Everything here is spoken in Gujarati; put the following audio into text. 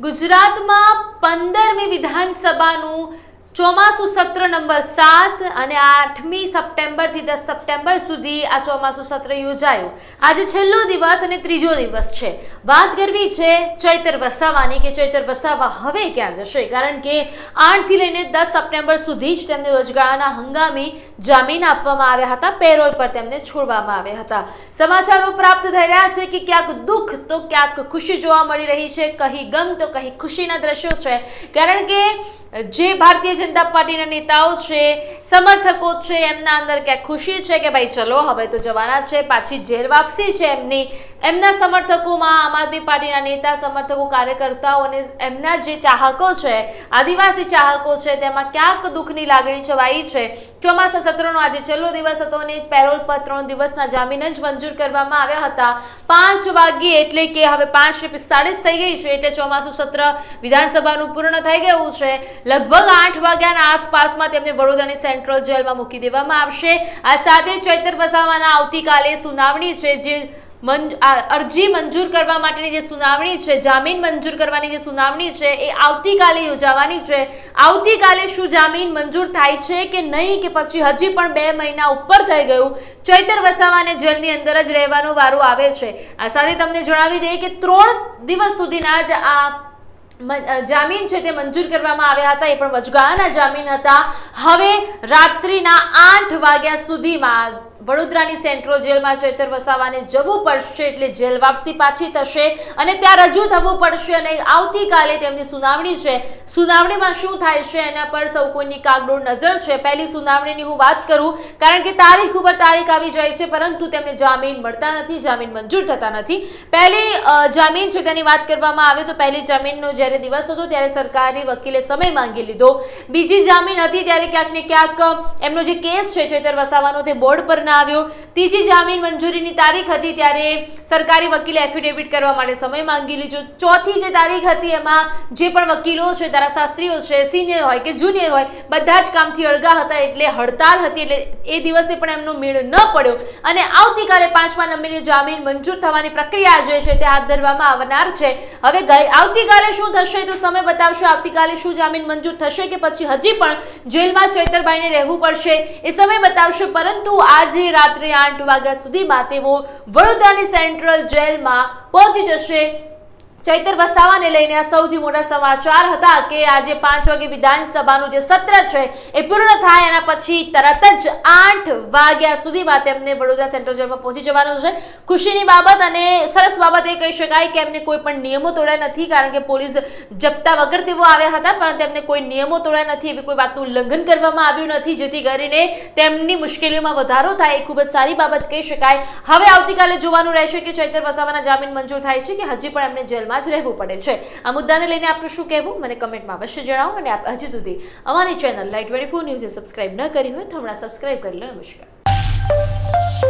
ગુજરાતમાં પંદરમી વિધાનસભાનું ચોમાસું સત્ર નંબર સાત અને આઠમી સપ્ટેમ્બરથી દસ સપ્ટેમ્બર સુધી આ ચોમાસું સત્ર યોજાયું. આજે છેલ્લો દિવસ અને ત્રીજો દિવસ છે. વાત કરવી છે ચૈતર વસાવાની કે ચૈતર વસાવા હવે ક્યાં જશે? કારણ કે આઠથી લઈને દસ સપ્ટેમ્બર સુધી જ તેમને વચગાળાના હંગામી જામીન આપવામાં આવ્યા હતા. પેરોલ પર તેમને છોડવામાં આવ્યા હતા. સમાચારો પ્રાપ્ત થઈ રહ્યા છે કે ક્યાંક દુઃખ તો ક્યાંક ખુશી જોવા મળી રહી છે. કહી ગમ તો કહી ખુશીના દ્રશ્યો છે. કારણ કે જે ભારતીય જનતા પાર્ટીના નેતાઓ છે, સમર્થકો છે, એમના અંદર ક્યાંક ખુશી છે કે ભાઈ ચલો, હવે તો જવાના છે, પાછી જેલ વાપસી છે એમની. એમના સમર્થકોમાં આમ આદમી પાર્ટીના નેતા, સમર્થકો, કાર્યકર્તાઓ અને એમના જે ચાહકો છે, આદિવાસી ચાહકો છે, તેમાં ક્યાંક દુઃખની લાગણી છવાઈ છે. ચોમાસા સત્રનો આજે છેલ્લો દિવસ હતો અને પેરોલ પર ત્રણ દિવસના જામીન જ મંજૂર કરવામાં આવ્યા હતા. પાંચ વાગ્યે એટલે કે હવે પાંચ ને પિસ્તાળીસ થઈ ગઈ છે, એટલે ચોમાસું સત્ર વિધાનસભાનું પૂર્ણ થઈ ગયું છે. લગભગ આઠ વાગ્યાના આસપાસમાં તેમને વડોદરાની સેન્ટ્રલ જેલમાં મૂકી દેવામાં આવશે. આ સાથે ચૈતર વસાવાના આવતીકાલે સુનાવણી છે જે અરજી મંજૂર કરવા માટેની જે સુનાવણી છે, જામીન મંજૂર કરવાની જે સુનાવણી છે, એ આવતીકાલે યોજાવાની છે. આવતીકાલે શું જામીન મંજૂર થાય છે કે નહીં કે પછી હજી પણ બે મહિના ઉપર થઈ ગયું? ચૈતર વસાવાને જેલની અંદર જ રહેવાનો વારો આવે છે. આ સાથે તમને જણાવી દઈએ કે ત્રણ દિવસ સુધીના જ આ જામીન છે તે મંજૂર કરવામાં આવ્યા હતા. એ પણ વચગાળાના જામીન હતા. હવે રાત્રિના આઠ વાગ્યા સુધીમાં વડોદરાની સેન્ટ્રલ જેલમાં ચેતર વસાવાને જવું પડશે એટલે જેલ વાપસી પાછી થશે અને ત્યાં રજૂ થવું પડશે અને આવતીકાલે તેમની સુનાવણી છે. સુનાવણીમાં શું થાય છે એના પર સૌ કોઈની કાગડોળ નજર છે. પહેલી સુનાવણીની હું વાત કરું, કારણ કે તારીખ ઉપર તારીખ આવી જાય છે, પરંતુ તેમને જામીન મળતા નથી, જામીન મંજૂર થતા નથી. પહેલી જામીન છે તેની વાત કરવામાં આવે તો પહેલી જામીનનો જ્યારે દિવસ હતો ત્યારે સરકારની વકીલે સમય માંગી લીધો. બીજી જામીન હતી ત્યારે ક્યાંક ને ક્યાંક એમનો જે કેસ છે ચેતર વસાવાનો તે બોર્ડ પર આવ્યો ત્રીજી જામીન મંજૂરીની તારીખ હતી ત્યારે સરકારી વકીલે એફિડેવિટ કરવા માટે સમય માંગી લીધો. ચોથી જે તારીખ હતી એમાં જે પણ વકીલો છે ધારાશાસ્ત્રીઓ છે સિનિયર હોય કે જુનિયર હોય, બધા જ કામથી અળગા હતા એટલે હડતાલ હતી એટલે એ દિવસે પણ એમનો મેળ ન પડ્યો. અને આવતીકાલે પાંચમા નંબરની જામીન મંજૂર થવાની પ્રક્રિયા જે છે તે હાથ ધરવામાં આવનાર છે. હવે આવતીકાલે શું થશે તો સમય બતાવશે. આવતીકાલે શું જામીન મંજૂર થશે કે પછી હજી પણ જેલમાં ચૈતરભાઈને રહેવું પડશે એ સમય બતાવશે. પરંતુ આજે રાત્રે આઠ વાગ્યા સુધીમાં તેઓ વડોદરાની સેન્ટ્રલ જેલમાં પહોંચી જશે. ચૈતર વસાવાને લઈને આ સૌથી મોટા સમાચાર હતા કે આજે પાંચ વાગે વિધાનસભાનું જે સત્ર છે એ પૂર્ણ થાય એના પછી તરત જ આઠ વાગ્યા સુધીમાં તેમને વડોદરા સેન્ટ્રલ જેલમાં પહોંચી જવાનું છે. ખુશીની બાબત અને સરસ બાબત એ કહી શકાય કે એમને કોઈ પણ નિયમો તોડ્યા નથી, કારણ કે પોલીસ જપ્તા વગર તેઓ આવ્યા હતા, પણ તેમને કોઈ નિયમો તોડ્યા નથી, એવી કોઈ વાતનું ઉલ્લંઘન કરવામાં આવ્યું નથી, જેથી કરીને તેમની મુશ્કેલીઓમાં વધારો થાય એ ખૂબ જ સારી બાબત કહી શકાય. હવે આવતીકાલે જોવાનું રહેશે કે ચૈતર વસાવાના જામીન મંજૂર થાય છે કે હજી પણ એમને જેલમાં જ રહેવું પડે છે. આ મુદ્દાને લઈને આપનું શું કહેવું? મને કમેન્ટમાં અવશ્ય જણાવો અને આપ હજી સુધી અમારી ચેનલ લાઈટ ટ્વેન્ટી ફોર ન્યૂઝે સબસ્ક્રાઈબ ન કરી હોય તો હમણાં સબસ્ક્રાઈબ કરી લો. નમસ્કાર.